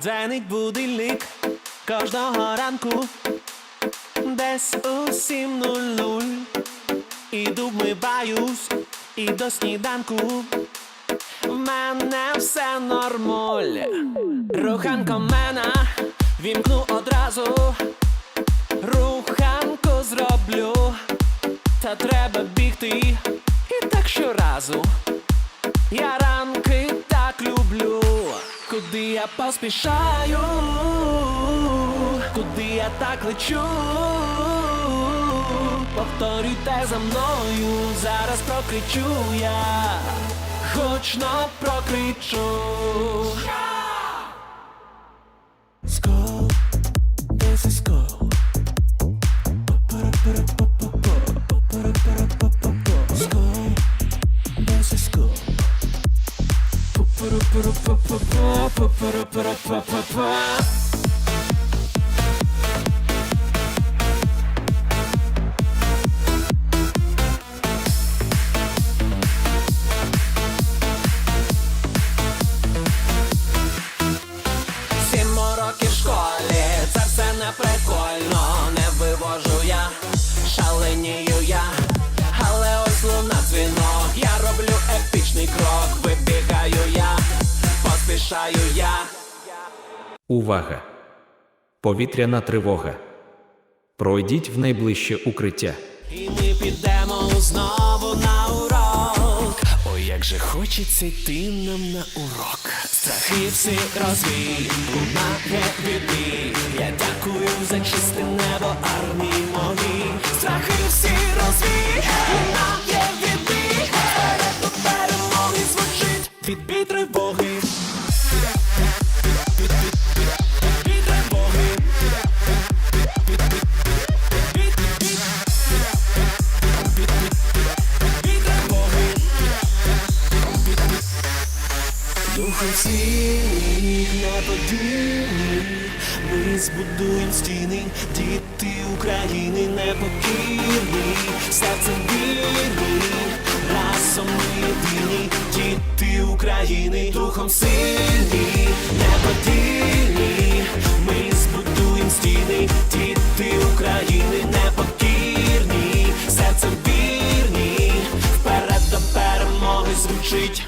Дзвенить будильник кожного ранку, десь у сім нуль-нуль. Іду вмиваюсь і до сніданку. В мене все нормаль. Руханко мене вімкну одразу. Руханку зроблю. Та треба бігти і так щоразу. Я я поспішаю, куди я так лечу. Повторюйте за мною, зараз прокричу я, гучно прокричу. Скол, this is Сім років школі, це все не прикольно, не вивожу я, шаленію я, поспішаю я. Увага! Повітряна тривога. Пройдіть в найближче укриття. І ми підемо знову на урок. Ой, як же хочеться йти нам на урок. Страхи всі розвій, лунає відбій. Я дякую за чисте небо армії моїй. Страхи всі розвій, лунає відбій. Вперед до перемоги звучить тривоги. Відбій тривоги. Духом сильні, неподільні, ми збудуємо стіни, діти України непокірні, серцем України духом сильні, неподільні, ми збудуємо стіни, діти України непокірні, серцем вірні, вперед до перемоги звучить.